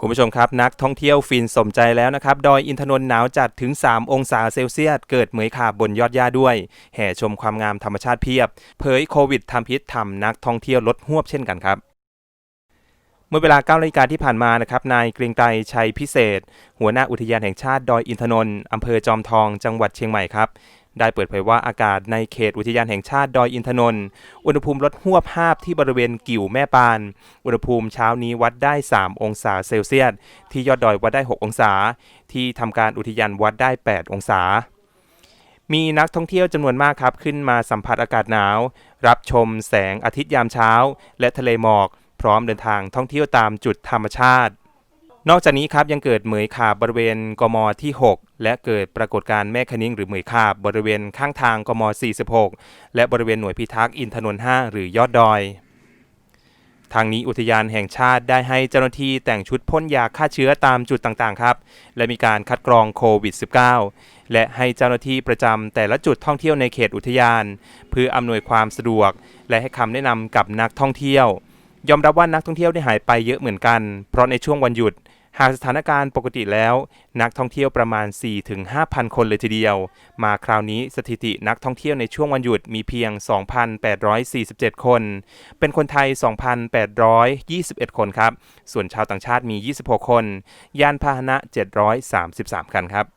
คุณผู้ชมครับ นักท่องเที่ยวฟินสมใจแล้วนะครับ ดอยอินทนนท์หนาวจัดถึง 3 องศาเซลเซียส เกิดเหมยขาบบนยอดหญ้าด้วย แห่ชมความงามธรรมชาติเพียบ เผยโควิดทำพิษทำนักท่องเที่ยวลดหวบเช่นกันครับเมื่อเวลา9นาฬิกาที่ผ่านมานะครับ นายเกรียงไกรชัยพิเศษ หัวหน้าอุทยานแห่งชาติดอยอินทนนท์อำเภอจอมทอง จังหวัดเชียงใหม่ครับ ได้เปิดเผยว่าอากาศในเขตอุทยานแห่งชาติดอยอินทนนท์อุณหภูมิลดหวบภาพที่บริเวณกิ่วแม่ปาน อุณหภูมิเช้านี้วัดได้ 3 องศาเซลเซียส ที่ยอดดอยวัดได้ 6 องศา ที่ทำการอุทยานวัดได้ 8 องศา มีนักท่องเที่ยวจำนวนมากครับ ขึ้นมาสัมผัสอากาศหนาว รับชมแสงอาทิตย์ยามเช้า และทะเลหมอก พร้อมเดินทางท่องเที่ยวตามจุดธรรมชาติ นอกจากนี้ครับยังเกิดเหมยขาบบริเวณกมที่ 6 และเกิดปรากฏการณ์แม่คณิ้งหรือเหมยขาบบริเวณข้างทางกม 46 และบริเวณหน่วยพิทักษ์อินทนนท์5หรือยอดดอยทางนี้อุทยานแห่งชาติได้ให้เจ้าหน้าที่แต่งชุดพ่นยาฆ่าเชื้อตามจุดต่างๆ ครับ และมีการคัดกรองโควิด -19 และให้เจ้าหน้าที่ประจำแต่ละจุดท่องเที่ยวในเขตอุทยาน เพื่ออำนวยความสะดวก และให้คำแนะนำกับนักท่องเที่ยว ยอมรับว่านักท่องเที่ยวได้หายไปเยอะเหมือนกัน เพราะในช่วงวันหยุด หากสถานการณ์ปกติแล้ว นักท่องเที่ยวประมาณ 4-5,000 คนเลยทีเดียว มาคราวนี้สถิตินักท่องเที่ยวในช่วงวันหยุดมีเพียง 2,847 คน เป็นคนไทย 2,821 คนครับ ส่วนชาวต่างชาติมี 26 คน ยานพาหนะ 733 คันครับ